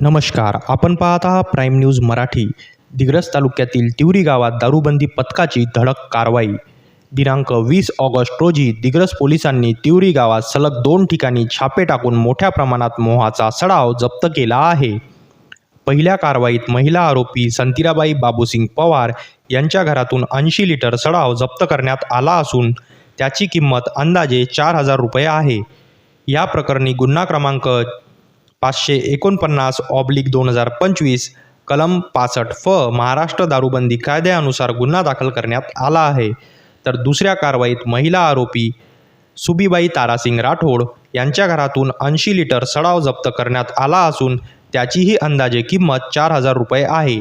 नमस्कार आपण पाहत आहात प्राईम न्यूज मराठी. दिग्रस तालुक्यातील तिवरी गावात दारूबंदी पथकाची धडक कारवाई. दिनांक वीस ऑगस्ट रोजी दिग्रस पोलिसांनी तिवरी गावात सलग दोन ठिकाणी छापे टाकून मोठ्या प्रमाणात मोहाचा सडाव जप्त केला आहे. पहिल्या कारवाईत महिला आरोपी संतीराबाई बाबूसिंग पवार यांच्या घरातून ऐंशी लिटर सडाव जप्त करण्यात आला असून त्याची किंमत अंदाजे चार हजार रुपये आहे. या प्रकरणी गुन्हा क्रमांक पाचशे एकोणपन्नास ऑब्लिक दोन हजार पंचवीस कलम पासष्ट फ महाराष्ट्र दारूबंदी कायद्यानुसार गुन्हा दाखल करण्यात आला आहे. तर दुसऱ्या कारवाईत महिला आरोपी सुबीबाई तारासिंग राठोड यांच्या घरातून ऐंशी लिटर सडाव जप्त करण्यात आला असून त्याचीही अंदाजे किंमत चार हजार रुपये आहे.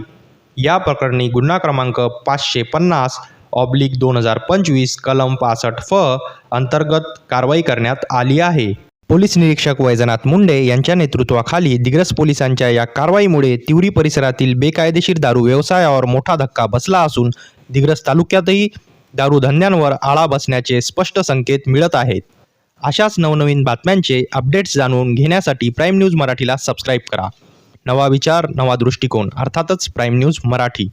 या प्रकरणी गुन्हा क्रमांक पाचशे पन्नास ऑब्लिक दोन हजार पंचवीस कलम पासष्ट फ अंतर्गत कारवाई करण्यात आली आहे. पोलीस निरीक्षक वैजनाथ मुंडे यांच्या नेतृत्वाखाली दिग्रस पोलिसांच्या या कारवाईमुळे तिवरी परिसरातील बेकायदेशीर दारू व्यवसायावर मोठा धक्का बसला असून दिग्रस तालुक्यातही दारूधंद्यांवर आळा बसण्याचे स्पष्ट संकेत मिळत आहेत. अशाच नवनवीन बातम्यांचे अपडेट्स जाणून घेण्यासाठी प्राईम न्यूज मराठीला सबस्क्राईब करा. नवा विचार नवा दृष्टिकोन अर्थातच प्राईम न्यूज मराठी.